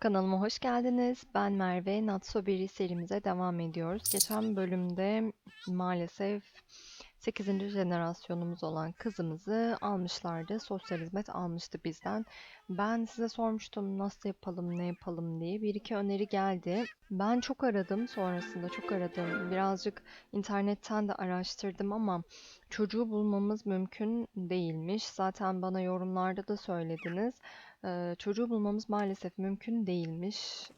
Kanalıma hoş geldiniz. Ben Merve. Natso Biri serimize devam ediyoruz. Geçen bölümde maalesef 8. jenerasyonumuz olan kızımızı almışlardı. Sosyal hizmet almıştı bizden. Ben size sormuştum nasıl yapalım, ne yapalım diye. Bir iki öneri geldi. Ben çok aradım sonrasında, çok aradım. Birazcık internetten de araştırdım ama çocuğu bulmamız mümkün değilmiş. Zaten bana yorumlarda da söylediniz. Ee, çocuğu bulmamız maalesef mümkün değilmiş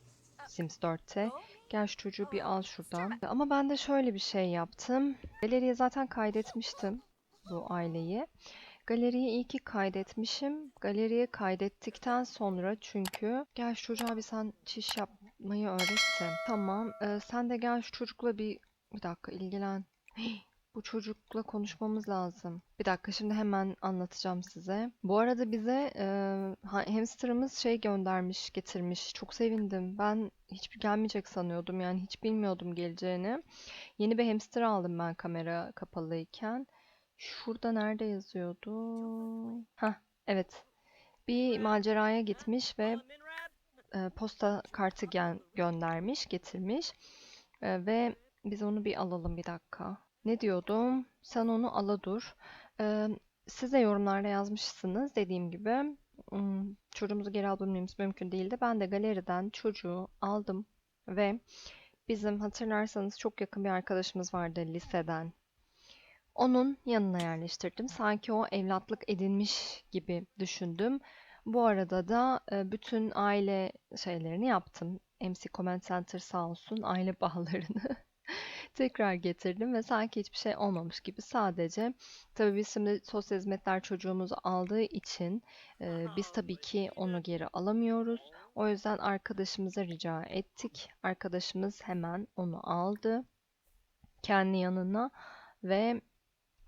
Sims 4'te. Gel şu çocuğu bir al şuradan. Ama ben de şöyle bir şey yaptım. Galeriye zaten kaydetmiştim bu aileyi. Galeriye iyi ki kaydetmişim. Galeriye kaydettikten sonra çünkü gel şu çocuğa bir sen çiş yapmayı öğretsin. Tamam. ee, sen de gel şu çocukla bir bir dakika ilgilen. Hii, bu çocukla konuşmamız lazım. Bir dakika şimdi hemen anlatacağım size. Bu arada bize e, ha- hamsterımız şey göndermiş, getirmiş. Çok sevindim. Ben hiç gelmeyecek sanıyordum. Yani hiç bilmiyordum geleceğini. Yeni bir hamster aldım ben kamera kapalıyken. Şurada nerede yazıyordu? Hah, evet. Bir maceraya gitmiş ve e, posta kartı göndermiş, getirmiş. E, ve biz onu bir alalım bir dakika. Ne diyordum? Sen onu ala dur. E, siz de yorumlarda yazmışsınız dediğim gibi. hmm, Çocuğumuzu geri alabilmemiz mümkün değildi. Ben de galeriden çocuğu aldım ve bizim hatırlarsanız çok yakın bir arkadaşımız vardı liseden. Onun yanına yerleştirdim. Sanki o evlatlık edinmiş gibi düşündüm. Bu arada da e, bütün aile şeylerini yaptım. MC Comment Center sağ olsun aile bağlarını tekrar getirdim ve sanki hiçbir şey olmamış gibi sadece tabii biz şimdi sosyal hizmetler çocuğumuzu aldığı için e, biz tabii ki onu geri alamıyoruz. O yüzden arkadaşımıza rica ettik. Arkadaşımız hemen onu aldı kendi yanına ve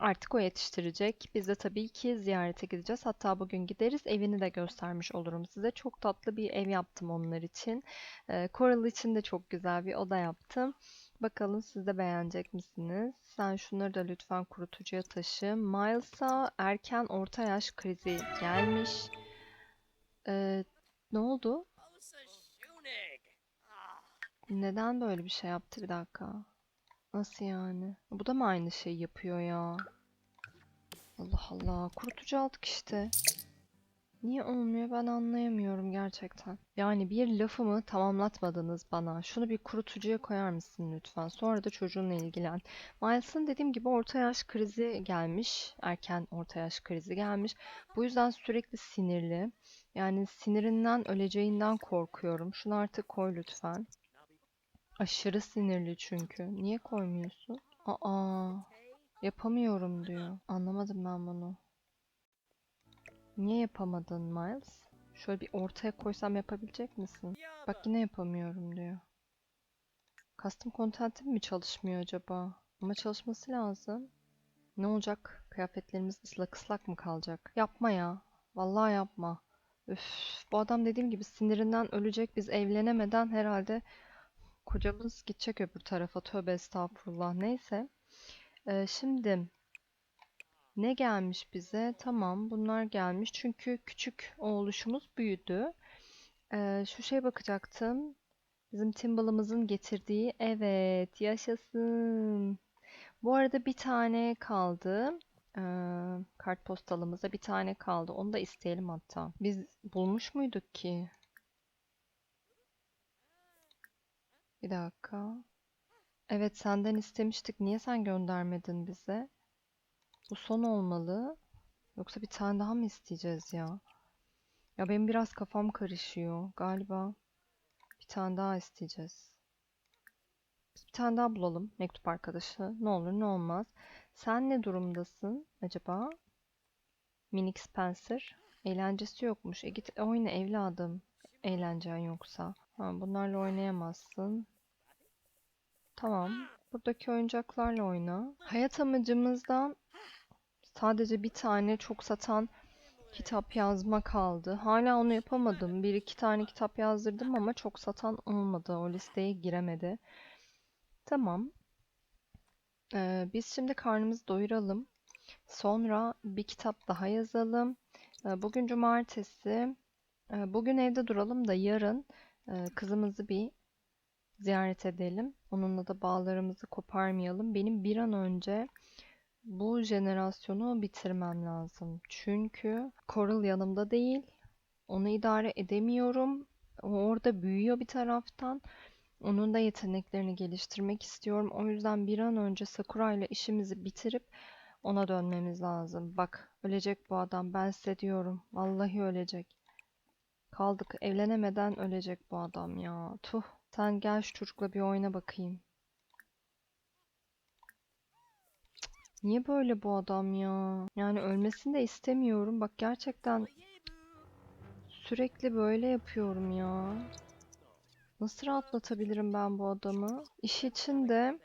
Artık o yetiştirecek. Biz de tabii ki ziyarete gideceğiz. Hatta bugün gideriz. Evini de göstermiş olurum size. Çok tatlı bir ev yaptım onlar için. Coral için de çok güzel bir oda yaptım. Bakalım siz de beğenecek misiniz? Sen şunları da lütfen kurutucuya taşı. Miles'a erken orta yaş krizi gelmiş. Ee, ne oldu? Neden böyle bir şey yaptı? Bir dakika. Nasıl yani? Bu da mı aynı şeyi yapıyor ya? Allah Allah. Kurutucu aldık işte. Niye olmuyor ben anlayamıyorum gerçekten. Yani bir lafımı tamamlatmadınız bana. Şunu bir kurutucuya koyar mısın lütfen? Sonra da çocuğunla ilgilen. Miles'ın dediğim gibi orta yaş krizi gelmiş. Erken orta yaş krizi gelmiş. Bu yüzden sürekli sinirli. Yani sinirinden öleceğinden korkuyorum. Şunu artık koy lütfen. Aşırı sinirli çünkü. Niye koymuyorsun? Aa, yapamıyorum diyor. Anlamadım ben bunu. Niye yapamadın Miles? Şöyle bir ortaya koysam yapabilecek misin? Bak yine yapamıyorum diyor. Custom content'im mi çalışmıyor acaba? Ama çalışması lazım. Ne olacak? Kıyafetlerimiz ıslak ıslak mı kalacak? Yapma ya. Vallahi yapma. Üf, bu adam dediğim gibi sinirinden ölecek. Biz evlenemeden herhalde kocamız gidecek öbür tarafa. Tövbe estağfurullah. Neyse. Ee, şimdi ne gelmiş bize? Tamam, bunlar gelmiş. Çünkü küçük oğluşumuz büyüdü. Ee, şu şeye bakacaktım. Bizim Timbale'ımızın getirdiği. Evet, yaşasın. Bu arada bir tane kaldı. Ee, kartpostalımızda bir tane kaldı. Onu da isteyelim hatta. Biz bulmuş muyduk ki? Bir dakika. Evet, senden istemiştik. Niye sen göndermedin bize? Bu son olmalı. Yoksa bir tane daha mı isteyeceğiz ya? Ya benim biraz kafam karışıyor. Galiba bir tane daha isteyeceğiz. Biz bir tane daha bulalım. Mektup arkadaşı. Ne olur ne olmaz. Sen ne durumdasın acaba? Minik Spencer. Eğlencesi yokmuş. E git oyna evladım. Eğlencen yoksa. Ha, bunlarla oynayamazsın. Tamam. Buradaki oyuncaklarla oyna. Hayat amacımızdan sadece bir tane çok satan kitap yazma kaldı. Hala onu yapamadım. Bir iki tane kitap yazdırdım ama çok satan olmadı. O listeye giremedi. Tamam. Ee, biz şimdi karnımızı doyuralım. Sonra bir kitap daha yazalım. Ee, bugün cumartesi. Ee, bugün evde duralım da yarın Ee, kızımızı bir ziyaret edelim. Onunla da bağlarımızı koparmayalım. Benim bir an önce bu jenerasyonu bitirmem lazım. Çünkü Coral yanımda değil. Onu idare edemiyorum. O orada büyüyor bir taraftan. Onun da yeteneklerini geliştirmek istiyorum. O yüzden bir an önce Sakura ile işimizi bitirip ona dönmemiz lazım. Bak, ölecek bu adam. Ben size diyorum. Vallahi ölecek. Kaldık. Evlenemeden ölecek bu adam ya. Tuh. Sen gel şu çocukla bir oyna bakayım. Niye böyle bu adam ya? Yani ölmesini de istemiyorum. Bak gerçekten sürekli böyle yapıyorum ya. Nasıl rahatlatabilirim ben bu adamı? İş için de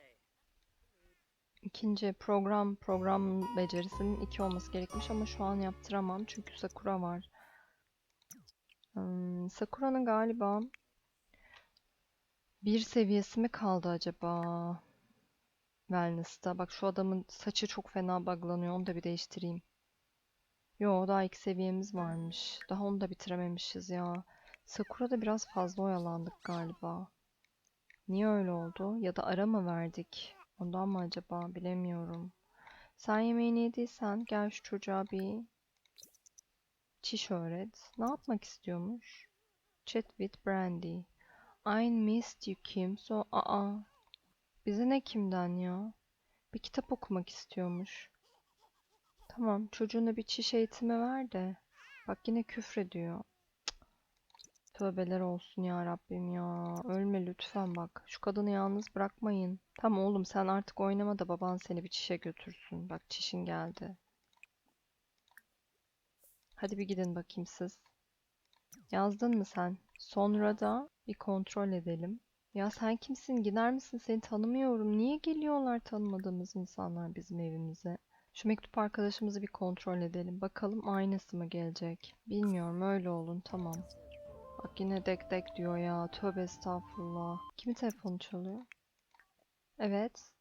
ikinci program program becerisinin iki olması gerekmiş ama şu an yaptıramam çünkü Sakura var. Hmm, Sakura'nın galiba bir seviyesi mi kaldı acaba? Wellness'ta. Bak şu adamın saçı çok fena buglanıyor. Onu da bir değiştireyim. Yo daha iki seviyemiz varmış. Daha onu da bitirememişiz ya. Sakura'da biraz fazla oyalandık galiba. Niye öyle oldu? Ya da ara mı verdik? Ondan mı acaba? Bilemiyorum. Sen yemeğini yediysen gel şu çocuğa bir çiş öğret. Ne yapmak istiyormuş? Chat with Brandy. I missed you Kim. So, aa. Bize ne kimden ya? Bir kitap okumak istiyormuş. Tamam, çocuğuna bir çiş eğitimi ver de. Bak yine küfrediyor. Tövbeler olsun ya Rabbim ya. Ölme lütfen bak. Şu kadını yalnız bırakmayın. Tamam oğlum sen artık oynama da baban seni bir çişe götürsün. Bak çişin geldi. Hadi bir gidin bakayım siz. Yazdın mı sen? Sonra da bir kontrol edelim. Ya sen kimsin? Gider misin? Seni tanımıyorum. Niye geliyorlar tanımadığımız insanlar bizim evimize? Şu mektup arkadaşımızı bir kontrol edelim. Bakalım aynısı mı gelecek? Bilmiyorum. Öyle olun. Tamam. Bak yine dek dek diyor ya. Tövbe estağfurullah. Kimin telefonu çalıyor? Evet.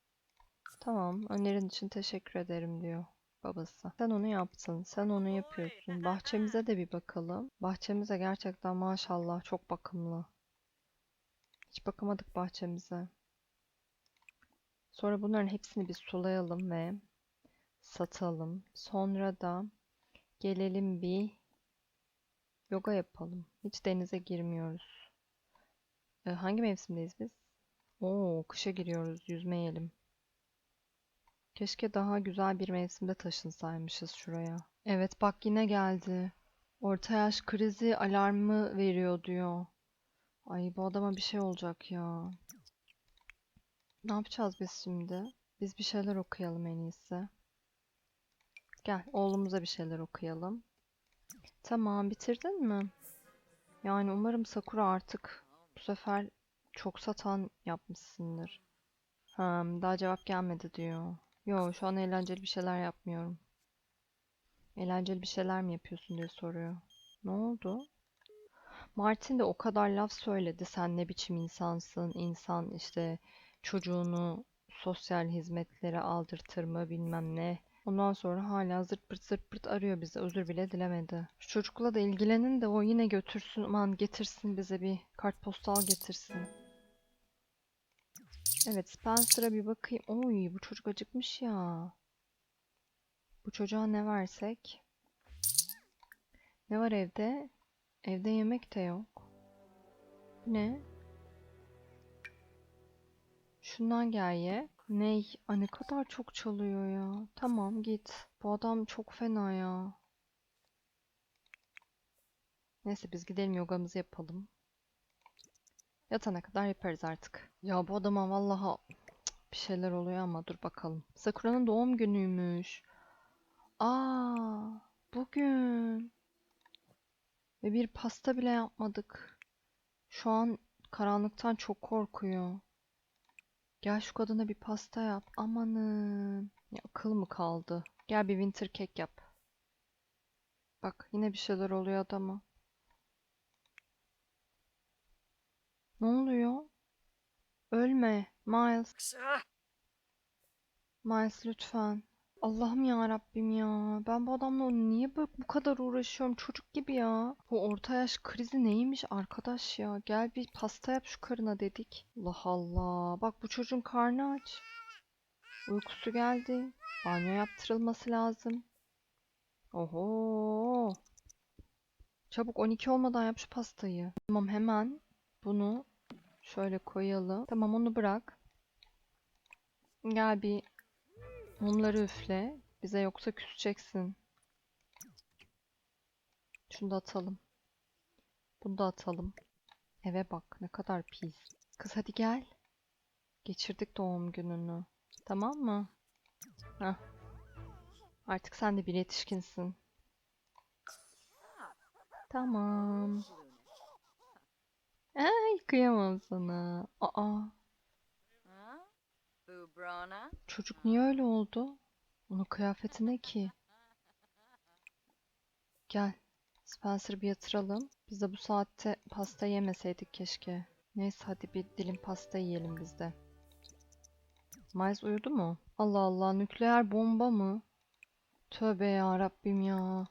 Tamam. Önerin için teşekkür ederim diyor babası. Sen onu yaptın. Sen onu yapıyorsun. Bahçemize de bir bakalım. Bahçemize gerçekten maşallah çok bakımlı. Hiç bakamadık bahçemize. Sonra bunların hepsini bir sulayalım ve satalım. Sonra da gelelim bir yoga yapalım. Hiç denize girmiyoruz. Ee, hangi mevsimdeyiz biz? Oo, kışa giriyoruz. Yüzmeyelim. Keşke daha güzel bir mevsimde taşınsaymışız şuraya. Evet bak yine geldi. Orta yaş krizi alarmı veriyor diyor. Ay bu adama bir şey olacak ya. Ne yapacağız biz şimdi? Biz bir şeyler okuyalım en iyisi. Gel oğlumuza bir şeyler okuyalım. Tamam bitirdin mi? Yani umarım Sakura artık bu sefer çok satan yapmışsındır. Ha, daha cevap gelmedi diyor. Yo şu an eğlenceli bir şeyler yapmıyorum. Eğlenceli bir şeyler mi yapıyorsun diye soruyor. Ne oldu? Martin de o kadar laf söyledi. Sen ne biçim insansın? İnsan işte çocuğunu sosyal hizmetlere aldırtır mı bilmem ne. Ondan sonra hala zırt pırt zırt pırt arıyor bizi. Özür bile dilemedi. Şu çocukla da ilgilenin de o yine götürsün. Aman getirsin bize bir kartpostal getirsin. Evet Spencer'a bir bakayım. Oy bu çocuk acıkmış ya. Bu çocuğa ne versek? Ne var evde? Evde yemek de yok. Bu Ne? Şundan gel ye. Ney? Ay ne kadar çok çalıyor ya. Tamam git. Bu adam çok fena ya. Neyse biz gidelim yogamızı yapalım. Yatana kadar yaparız artık. Ya bu adama vallahi bir şeyler oluyor ama dur bakalım. Sakura'nın doğum günüymüş. Aa, bugün. Ve bir pasta bile yapmadık. Şu an karanlıktan çok korkuyor. Gel şu kadına bir pasta yap. Amanın. Ya akıl mı kaldı? Gel bir winter cake yap. Bak yine bir şeyler oluyor adama. Ne oluyor? Ölme. Miles. Miles lütfen. Allah'ım ya Rabbim ya. Ben bu adamla niye böyle bu kadar uğraşıyorum? Çocuk gibi ya. Bu orta yaş krizi neymiş arkadaş ya? Gel bir pasta yap şu karına dedik. Allah Allah. Bak bu çocuğun karnı aç. Uykusu geldi. Banyo yaptırılması lazım. Oho. Çabuk 12 olmadan yap şu pastayı. Tamam hemen bunu şöyle koyalım. Tamam onu bırak. Gel bir mumları üfle. Bize yoksa küseceksin. Şunu da atalım. Bunu da atalım. Eve bak ne kadar pis. Kız hadi gel. Geçirdik doğum gününü. Tamam mı? Heh. Artık sen de bir yetişkinsin. Tamam. Kıyamam sana. Aa, çocuk niye öyle oldu? Onun kıyafeti ne ki? Gel. Spencer'ı bir yatıralım. Biz de bu saatte pasta yemeseydik keşke. Neyse hadi bir dilim pasta yiyelim biz de. Miles uyudu mu? Allah Allah nükleer bomba mı? Tövbe ya Rabbim ya.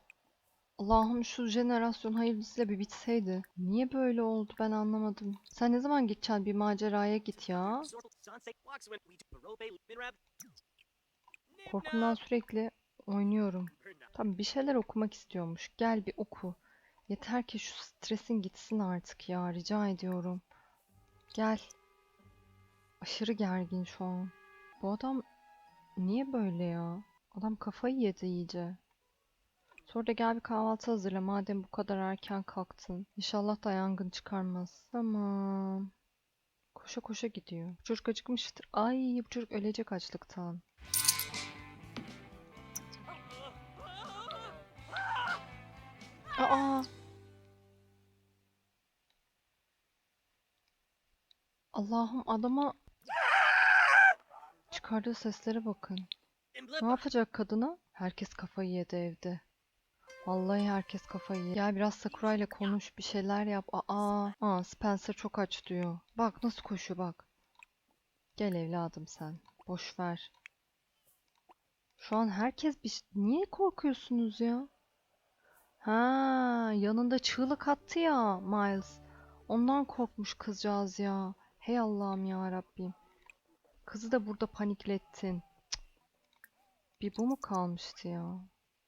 Allah'ım şu jenerasyon hayırlısıyla bir bitseydi. Niye böyle oldu ben anlamadım. Sen ne zaman gideceksin bir maceraya git ya. Korkumdan sürekli oynuyorum. Tabii bir şeyler okumak istiyormuş. Gel bir oku. Yeter ki şu stresin gitsin artık ya. Rica ediyorum. Gel. Aşırı gergin şu an. Bu adam niye böyle ya? Adam kafayı yedi iyice. Sonra da gel bir kahvaltı hazırla madem bu kadar erken kalktın. İnşallah da yangın çıkarmaz. Tamam. Koşa koşa gidiyor. Bu çocuk acıkmıştır. Ay bu çocuk ölecek açlıktan. Aa. Allah'ım adama çıkardığı seslere bakın. Ne yapacak kadına? Herkes kafayı yedi evde. Vallahi herkes kafayı. Gel biraz Sakura ile konuş, bir şeyler yap. Aa, aa Spencer çok aç diyor. Bak nasıl koşuyor bak. Gel evladım sen. Boş ver. Şu an herkes bir niye korkuyorsunuz ya? Ha, yanında çığlık attı ya Miles. Ondan korkmuş kızcağız ya. Hey Allah'ım ya Rabbim. Kızı da burada paniklettin. Cık. Bir bu mu kalmıştı ya?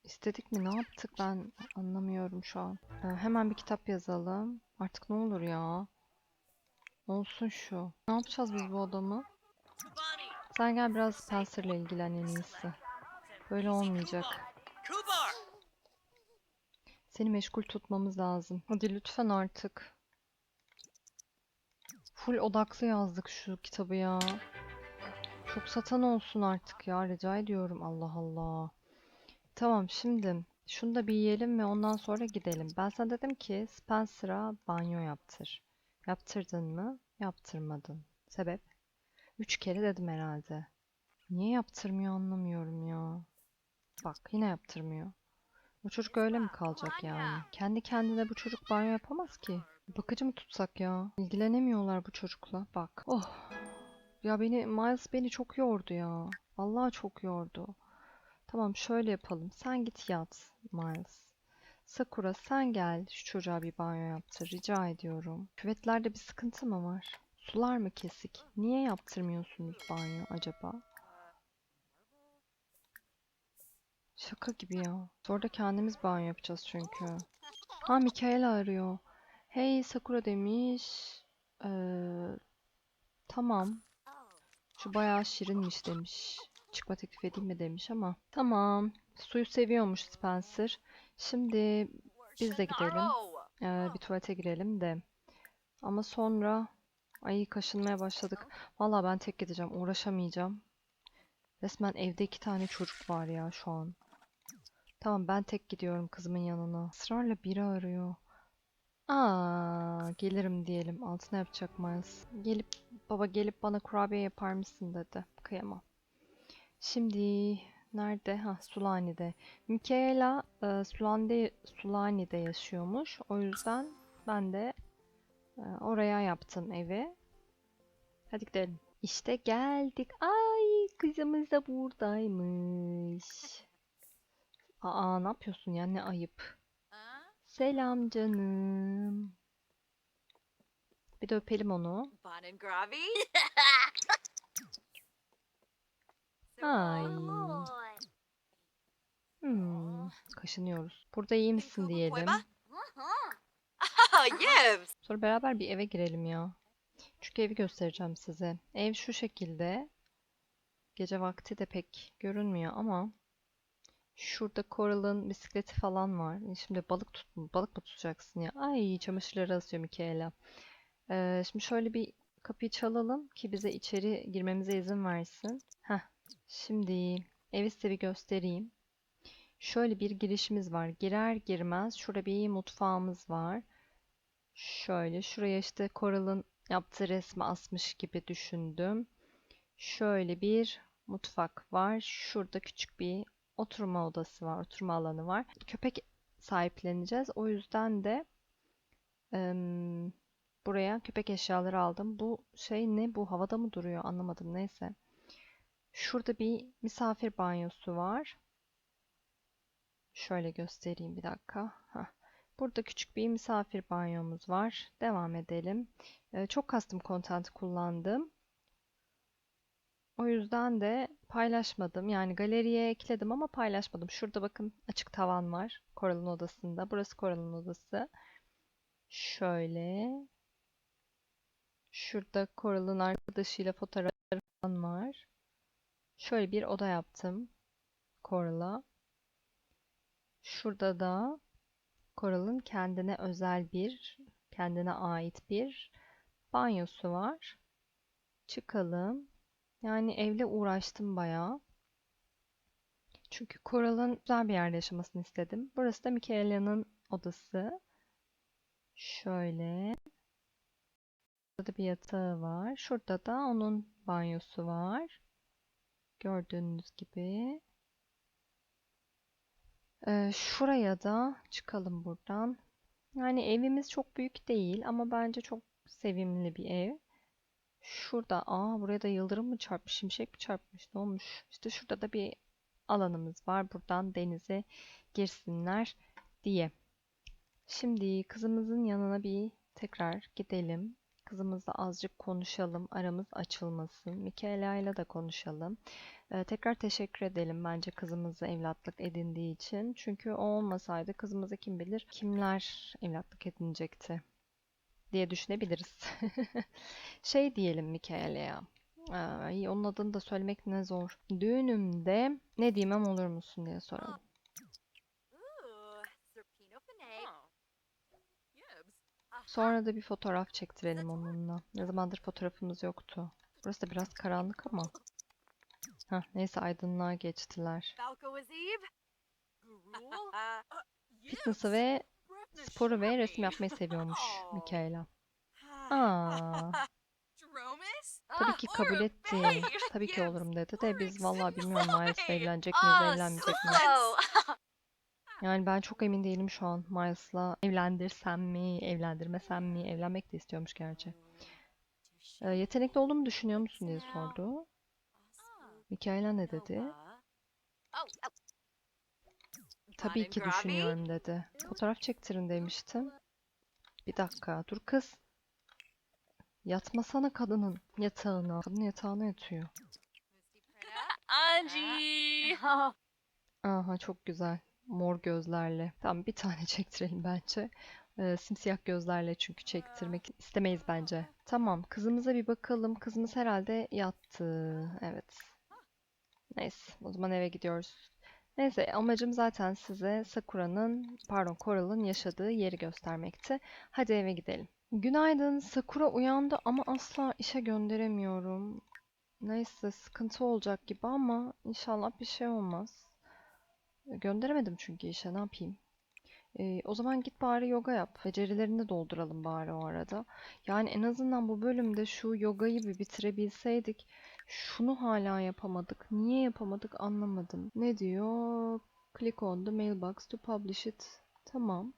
İstedik mi? Ne yaptık ben anlamıyorum şu an. Ee, hemen bir kitap yazalım. Artık ne olur ya. Olsun şu. Ne yapacağız biz bu adamı? Sen gel biraz Spencer'la ilgilen en iyisi. Böyle olmayacak. Seni meşgul tutmamız lazım. Hadi lütfen artık. Full odaklı yazdık şu kitabı ya. Çok satan olsun artık ya rica ediyorum. Allah Allah. Tamam şimdi şunu da bir yiyelim ve ondan sonra gidelim. Ben sana dedim ki Spencer'a banyo yaptır. Yaptırdın mı? Yaptırmadın. Sebep? Üç kere dedim herhalde. Niye yaptırmıyor anlamıyorum ya. Bak yine yaptırmıyor. Bu çocuk öyle mi kalacak yani? Kendi kendine bu çocuk banyo yapamaz ki. Bakıcı mı tutsak ya? İlgilenemiyorlar bu çocukla. Bak. Oh. Ya beni Miles beni çok yordu ya. Vallahi çok yordu. Tamam şöyle yapalım. Sen git yat Miles. Sakura sen gel şu çocuğa bir banyo yaptır rica ediyorum. Küvetlerde bir sıkıntı mı var? Sular mı kesik? Niye yaptırmıyorsunuz banyo acaba? Şaka gibi ya. Sonra kendimiz banyo yapacağız çünkü. Ha Mikaela arıyor. Hey Sakura demiş. Ee, tamam. Şu bayağı şirinmiş demiş. Çıkma teklif edeyim mi demiş ama. Tamam. Suyu seviyormuş Spencer. Şimdi biz de gidelim. Ee, bir tuvalete girelim de. Ama sonra ay kaşınmaya başladık. Vallahi ben tek gideceğim. Uğraşamayacağım. Resmen evde iki tane çocuk var ya şu an. Tamam ben tek gidiyorum kızımın yanına. Israrla biri arıyor. Aa, gelirim diyelim. Altına yapacak Miles. Gelip baba gelip bana kurabiye yapar mısın dedi. Kıyamam. Şimdi nerede? Ha Sulani'de. Michaela e, Sulani'de, Sulani'de yaşıyormuş. O yüzden ben de e, oraya yaptım evi. Hadi gidelim. İşte geldik. Ay kızımız da buradaymış. Aa ne yapıyorsun ya ne ayıp. Selam canım. Bir de öpelim onu. Ay. Hmm, kaşınıyoruz. Burada iyi misin diyelim. Sonra beraber bir eve girelim ya. Çünkü evi göstereceğim size. Ev şu şekilde. Gece vakti de pek görünmüyor ama şurada Coral'ın bisikleti falan var. Şimdi balık tut balık mı tutacaksın ya? Ay çamaşırları asıyor Michaela. Ee, şimdi şöyle bir kapıyı çalalım ki bize içeri girmemize izin versin. Heh. Şimdi evi size bir göstereyim. Şöyle bir girişimiz var. Girer girmez şurada bir mutfağımız var. Şöyle şuraya işte Coral'ın yaptığı resmi asmış gibi düşündüm. Şöyle bir mutfak var. Şurada küçük bir oturma odası var, oturma alanı var. Köpek sahipleneceğiz. O yüzden de em, buraya köpek eşyaları aldım. Bu şey ne? Bu havada mı duruyor? Anlamadım. Neyse. Şurada bir misafir banyosu var. Şöyle göstereyim bir dakika. Heh. Burada küçük bir misafir banyomuz var. Devam edelim. Ee, çok custom content kullandım. O yüzden de paylaşmadım. Yani galeriye ekledim ama paylaşmadım. Şurada bakın açık tavan var. Koral'ın odasında. Burası Koral'ın odası. Şöyle. Şurada Koral'ın arkadaşıyla fotoğrafları falan var. Şöyle bir oda yaptım. Koral'a. Şurada da Koral'ın kendine özel bir, kendine ait bir banyosu var. Çıkalım. Yani evle uğraştım bayağı. Çünkü Koral'ın güzel bir yerde yaşamasını istedim. Burası da Michaela'nın odası. Şöyle. Burada bir yatağı var. Şurada da onun banyosu var. Gördüğünüz gibi. Ee, şuraya da çıkalım buradan. Yani evimiz çok büyük değil ama bence çok sevimli bir ev. Şurada, aa buraya da yıldırım mı çarpmış, şimşek mi çarpmış, ne olmuş? İşte şurada da bir alanımız var. Buradan denize girsinler diye. Şimdi kızımızın yanına bir tekrar gidelim. Kızımızla azıcık konuşalım, aramız açılmasın. Michaela ile de konuşalım. Ee, tekrar teşekkür edelim bence kızımızı evlatlık edindiği için. Çünkü o olmasaydı kızımızı kim bilir kimler evlatlık edinecekti diye düşünebiliriz. Şey diyelim Michaela'ya. Ay, onun adını da söylemek ne zor. Düğünümde ne diymem olur musun diye soralım. Sonra da bir fotoğraf çektirelim onunla. Ne zamandır fotoğrafımız yoktu. Burası da biraz karanlık ama. Heh, neyse aydınlığa geçtiler. Gurul. Fitness'ı ve sporu ve resim yapmayı seviyormuş Michaela. Aa, Dromus? tabii ki kabul etti. Tabii ki olurum dedi de biz vallahi bilmiyorum Miles'la evlenecek miyiz, evlenmeyecek miyiz? Yani ben çok emin değilim şu an Miles'la evlendirsem mi, evlendirmesem mi, evlenmek de istiyormuş gerçi. Ee, yetenekli olduğumu düşünüyor musun diye sordu. Michaela ne dedi? Tabii ki düşünüyorum dedi. Fotoğraf çektirin demiştim. Bir dakika, dur kız. Yatmasana kadının yatağına. Kadın yatağına yatıyor. Angie. Aha çok güzel. Mor gözlerle. Tamam bir tane çektirelim bence. Ee, simsiyah gözlerle çünkü çektirmek istemeyiz bence. Tamam kızımıza bir bakalım. Kızımız herhalde yattı. Evet. Neyse o zaman eve gidiyoruz. Neyse amacım zaten size Sakura'nın pardon Coral'ın yaşadığı yeri göstermekti. Hadi eve gidelim. Günaydın. Sakura uyandı ama asla işe gönderemiyorum. Neyse sıkıntı olacak gibi ama inşallah bir şey olmaz. Gönderemedim çünkü işe ne yapayım. Ee, o zaman git bari yoga yap. Becerilerini dolduralım bari o arada. Yani en azından bu bölümde şu yogayı bir bitirebilseydik. Şunu hala yapamadık. Niye yapamadık anlamadım. Ne diyor? Click on the mailbox to publish it. Tamam.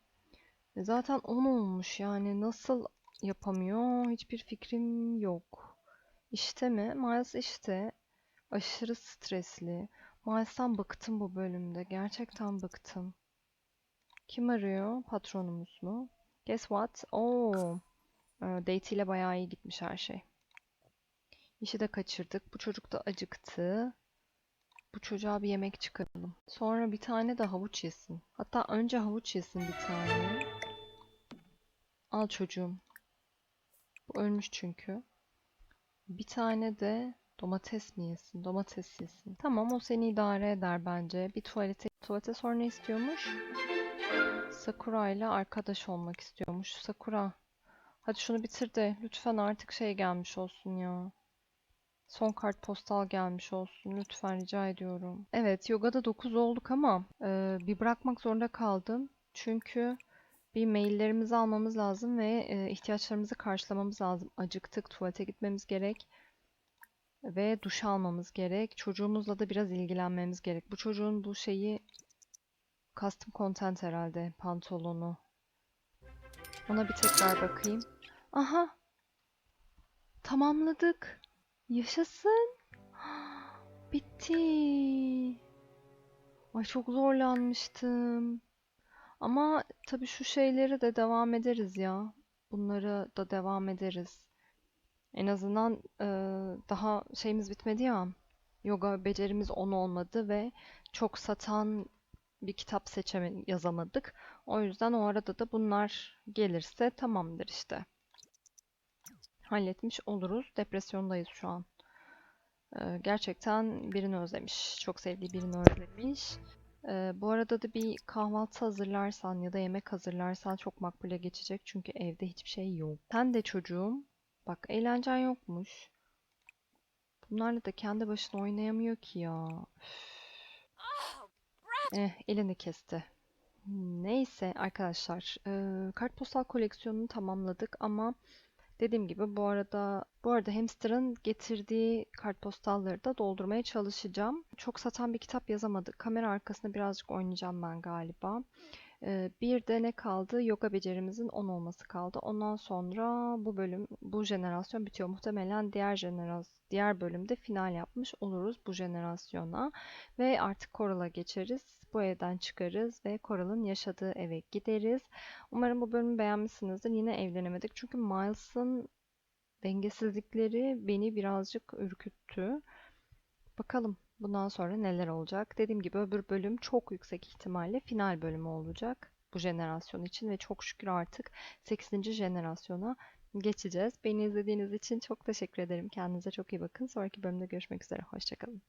E Zaten 10 olmuş yani nasıl yapamıyor hiçbir fikrim yok. İşte mi? Miles işte. Aşırı stresli. Miles'tan bıktım bu bölümde. Gerçekten bıktım. Kim arıyor? Patronumuz mu? Guess what? Oo. Ee, Date ile bayağı iyi gitmiş her şey. İşi de kaçırdık. Bu çocuk da acıktı. Bu çocuğa bir yemek çıkaralım. Sonra bir tane de havuç yesin. Hatta önce havuç yesin bir tane. Al çocuğum. Bu ölmüş çünkü. Bir tane de domates mi yesin? Domates yesin. Tamam o seni idare eder bence. Bir tuvalete, tuvalete sonra ne istiyormuş? Sakura ile arkadaş olmak istiyormuş. Sakura. Hadi şunu bitir de lütfen artık şey gelmiş olsun ya. Son kartpostal gelmiş olsun. Lütfen rica ediyorum. Evet, yogada 9 olduk ama e, bir bırakmak zorunda kaldım. Çünkü bir maillerimizi almamız lazım ve e, ihtiyaçlarımızı karşılamamız lazım. Acıktık, tuvalete gitmemiz gerek ve duş almamız gerek. Çocuğumuzla da biraz ilgilenmemiz gerek. Bu çocuğun bu şeyi custom content herhalde pantolonu. Ona bir tekrar bakayım. Aha! Tamamladık. Yaşasın. Bitti. Ay çok zorlanmıştım. Ama tabii şu şeyleri de devam ederiz ya. Bunları da devam ederiz. En azından e, daha şeyimiz bitmedi ya. Yoga becerimiz 10 olmadı ve çok satan bir kitap seçeme yazamadık. O yüzden o arada da bunlar gelirse tamamdır işte. Halletmiş oluruz. Depresyondayız şu an. Ee, gerçekten birini özlemiş. Çok sevdiği birini özlemiş. Ee, bu arada da bir kahvaltı hazırlarsan ya da yemek hazırlarsan çok makbule geçecek. Çünkü evde hiçbir şey yok. Sen de çocuğum. Bak eğlencen yokmuş. Bunlarla da kendi başına oynayamıyor ki ya. Eh, elini kesti. Neyse arkadaşlar, eee, kartpostal koleksiyonunu tamamladık ama dediğim gibi bu arada bu arada Hamster'ın getirdiği kartpostalları da doldurmaya çalışacağım. Çok satan bir kitap yazamadık. Kamera arkasında birazcık oynayacağım ben galiba. Eee, bir de ne kaldı? Yoga becerimizin 10 olması kaldı. Ondan sonra bu bölüm, bu jenerasyon bitiyor. Muhtemelen diğer jenerasyon, diğer bölümde final yapmış oluruz bu jenerasyona. Ve artık Koral'a geçeriz. Bu evden çıkarız ve Koral'ın yaşadığı eve gideriz. Umarım bu bölümü beğenmişsinizdir. Yine evlenemedik. Çünkü Miles'ın dengesizlikleri beni birazcık ürküttü. Bakalım Bundan sonra neler olacak? Dediğim gibi öbür bölüm çok yüksek ihtimalle final bölümü olacak bu jenerasyon için ve çok şükür artık 8. jenerasyona geçeceğiz. Beni izlediğiniz için çok teşekkür ederim. Kendinize çok iyi bakın. Sonraki bölümde görüşmek üzere. Hoşçakalın.